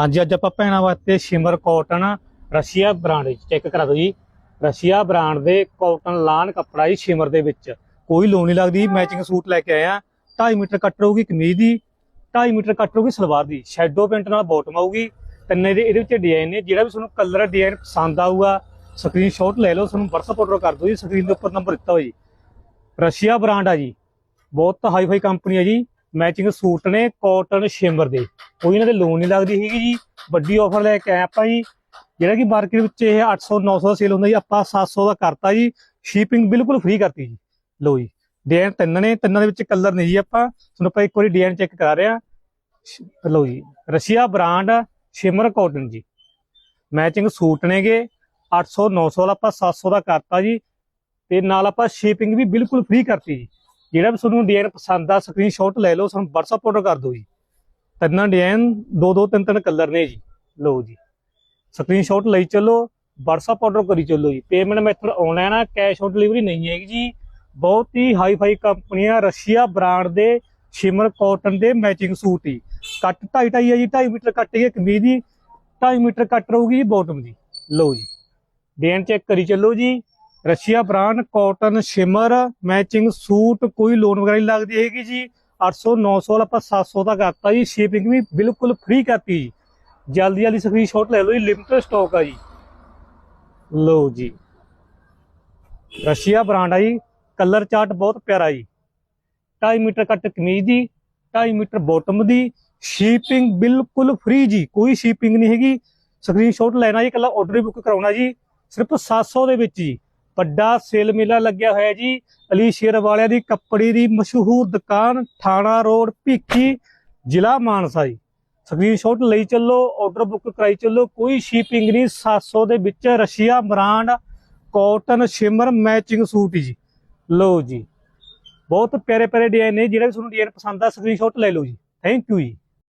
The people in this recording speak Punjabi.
ਹਾਂਜੀ, ਅੱਜ ਆਪਾਂ ਭੈਣਾਂ ਵਾਸਤੇ ਸ਼ਿਮਰ ਕਾਟਨ ਰਸ਼ੀਆ ਬ੍ਰਾਂਡ ਵਿੱਚ ਚੈੱਕ ਕਰਾ ਦਿਓ ਜੀ। ਰਸ਼ੀਆ ਬ੍ਰਾਂਡ ਦੇ ਕਾਟਨ ਲਾਨ ਕੱਪੜਾ ਜੀ ਸ਼ਿਮਰ ਦੇ ਵਿੱਚ। ਕੋਈ ਲੋਨ ਨਹੀਂ ਲੱਗਦੀ ਮੈਚਿੰਗ ਸੂਟ ਲੈ ਕੇ ਆਇਆ ਆ। 2.5 ਮੀਟਰ ਕੱਟ ਰਹੂਗੀ ਕਮੀਜ਼ ਦੀ 2.5 ਮੀਟਰ ਕੱਟ ਰਹੂਗੀ ਸਲਵਾਰ ਦੀ। ਸ਼ੈਡੋ ਪੈਂਟ ਨਾਲ ਬਾਟਮ ਆਊਗੀ। ਤਿੰਨੇ ਦੇ ਇਹਦੇ ਵਿੱਚ ਡਿਜ਼ਾਈਨ ਨੇ, ਜਿਹੜਾ ਵੀ ਤੁਹਾਨੂੰ ਕਲਰ ਡਿਜ਼ਾਈਨ ਪਸੰਦ ਆਊਗਾ ਸਕਰੀਨਸ਼ਾਟ ਲੈ ਲਓ, ਤੁਹਾਨੂੰ WhatsApp ਆਰਡਰ ਕਰ ਦਿਓ ਜੀ ਸਕਰੀਨ ਦੇ ਉੱਪਰ ਨੰਬਰ ਦਿੱਤਾ ਹੋਇਆ ਜੀ। ਰਸ਼ੀਆ ਬ੍ਰਾਂਡ ਆ ਜੀ। ਬਹੁਤ ਹਾਈ ਫਾਈ ਕੰਪਨੀ ਆ ਜੀ। ਮੈਚਿੰਗ ਸੂਟ ਨੇ ਕਾਟਨ ਸ਼ਿਮਰ ਦੇ। ਕੋਈ ਇਹਨਾਂ ਦੇ ਲੋਨ ਨਹੀਂ ਲੱਗਦੀ ਹੈਗੀ ਜੀ। ਵੱਡੀ ਆਫਰ ਲੈ ਕੇ ਆਏ ਆਪਾਂ ਜੀ। ਜਿਹੜਾ ਕਿ ਮਾਰਕੀਟ ਵਿੱਚ ਇਹ 800 900 ਦਾ ਸੇਲ ਹੁੰਦਾ ਜੀ, ਆਪਾਂ 700 ਦਾ ਕਰਤਾ ਜੀ। ਸ਼ਿਪਿੰਗ ਬਿਲਕੁਲ ਫ੍ਰੀ ਕਰਤੀ ਜੀ। ਲਓ ਜੀ ਡਿਜ਼ਾਈਨ ਤਿੰਨ ਨੇ, ਤਿੰਨਾਂ ਦੇ ਵਿੱਚ ਕਲਰ ਨਹੀਂ ਜੀ ਆਪਾਂ। ਹੁਣ ਆਪਾਂ ਇੱਕ ਵਾਰੀ ਡਿਜ਼ਾਈਨ ਚੈੱਕ ਕਰਾ ਰਹੇ ਆ ਲਓ ਜੀ, ਰਸ਼ੀਆ ਬ੍ਰਾਂਡ ਸ਼ਿਮਰ ਕਾਟਨ ਜੀ। ਮੈਚਿੰਗ ਸੂਟ ਨੇਗੇ 800 900 ਵਾਲਾ ਆਪਾਂ 700 ਦਾ ਕਰਤਾ ਜੀ। ਤੇ ਨਾਲ ਆਪਾਂ ਸ਼ਿਪਿੰਗ ਵੀ ਬਿਲਕੁਲ ਫ੍ਰੀ ਕਰਤੀ ਜੀ। ਜਿਹੜਾ ਵੀ ਤੁਹਾਨੂੰ ਡਿਜ਼ਾਈਨ ਪਸੰਦ ਆ ਸਕਰੀਨਸ਼ਾਟ ਲੈ ਲਓ, ਸਾਨੂੰ WhatsApp ਆਰਡਰ ਕਰ ਦਿਓ ਜੀ। ਤਿੰਨਾਂ ਡਿਜ਼ਾਈਨ ਦੋ ਦੋ ਤਿੰਨ ਤਿੰਨ ਕਲਰ ਨੇ ਜੀ। ਲਓ ਜੀ। ਸਕਰੀਨਸ਼ਾਟ ਲਈ ਚੱਲੋ, WhatsApp ਆਰਡਰ ਕਰੀ ਚੱਲੋ ਜੀ। ਪੇਮੈਂਟ ਮੈਥਡ ਆਨਲਾਈਨ ਆ ਕੈਸ਼ ਔਨ ਡਿਲੀਵਰੀ ਨਹੀਂ ਹੈਗੀ ਜੀ। ਬਹੁਤ ਹੀ ਹਾਈ ਫਾਈ ਕੰਪਨੀਆਂ, ਰਸ਼ੀਆ ਬ੍ਰਾਂਡ ਦੇ, ਸ਼ਿਮਰ ਕਾਟਨ ਦੇ ਮੈਚਿੰਗ ਸੂਟ ਹੀ ਕੱਟ 2.5 2.5 ਹੈ ਜੀ 2.5 ਮੀਟਰ ਕੱਟ ਹੈ ਕਮੀਜ਼ ਦੀ। 2.5 ਮੀਟਰ ਕੱਟ ਰਹੂਗੀ ਜੀ ਬਾਟਮ ਦੀ। ਲਓ ਜੀ। ਡਿਜ਼ਾਈਨ ਚੈੱਕ ਕਰੀ ਚੱਲੋ ਜੀ। Russia brand cotton, shimmer, matching suit, ਕੋਈ ਲੋਨ ਵਗੈਰਾ ਨਹੀਂ ਲੱਗਦੀ ਹੈਗੀ ਜੀ। 800 900 ਵਾਲਾ ਆਪਾਂ 700 ਦਾ ਕਰਤਾ ਜੀ। ਸ਼ਿਪਿੰਗ ਵੀ ਬਿਲਕੁਲ ਫ੍ਰੀ ਕਰਤੀ ਜੀ। ਜਲਦੀ ਜਲਦੀ ਸਕਰੀਨਸ਼ਾਟ ਲੈ ਲਓ ਜੀ ਲਿਮਟਡ ਸਟਾਕ ਆ ਜੀ। ਲਓ ਜੀ। ਰਸ਼ੀਆ ਬ੍ਰਾਂਡ ਆ ਜੀ। ਕਲਰ ਚਾਰਟ ਬਹੁਤ ਪਿਆਰਾ ਜੀ। 2.5 ਮੀਟਰ ਕੱਟ ਕਮੀਜ਼ ਦੀ 2.5 ਮੀਟਰ ਬਾਟਮ ਦੀ। ਸ਼ਿਪਿੰਗ ਬਿਲਕੁਲ ਫ੍ਰੀ ਜੀ। ਕੋਈ ਸ਼ਿਪਿੰਗ ਨਹੀਂ ਹੈਗੀ। ਸਕਰੀਨਸ਼ਾਟ ਲੈਣਾ ਜੀ ਕੱਲਾ ਆਰਡਰ ਬੁੱਕ ਕਰਾਉਣਾ ਜੀ। ਸਿਰਫ 700 ਦੇ ਵਿੱਚ ਜੀ। ਵੱਡਾ ਸੇਲ ਮੇਲਾ ਲੱਗਿਆ ਹੋਇਆ ਜੀ। ਅਲੀ ਸ਼ੇਰ ਵਾਲਿਆਂ ਦੀ ਕੱਪੜੇ ਦੀ ਮਸ਼ਹੂਰ ਦੁਕਾਨ ਥਾਣਾ ਰੋਡ, ਭੀਖੀ, ਜ਼ਿਲ੍ਹਾ ਮਾਨਸਾ ਜੀ। ਸਕਰੀਨਸ਼ਾਟ ਲਈ ਚੱਲੋ ਆਰਡਰ ਬੁੱਕ ਕਰਾਈ ਚੱਲੋ। ਕੋਈ ਸ਼ਿਪਿੰਗ ਨਹੀਂ 700 ਦੇ ਵਿੱਚ Russia brand cotton shimmer matching suit ਜੀ। ਲਓ ਜੀ। ਬਹੁਤ ਪਿਆਰੇ ਪਿਆਰੇ ਡਿਜ਼ਾਈਨ ਨੇ, ਜਿਹੜਾ ਵੀ ਤੁਹਾਨੂੰ ਡਿਜ਼ਾਈਨ ਪਸੰਦ ਆ ਸਕਰੀਨਸ਼ਾਟ ਲੈ ਲਓ ਜੀ। ਥੈਂਕ ਯੂ ਜੀ।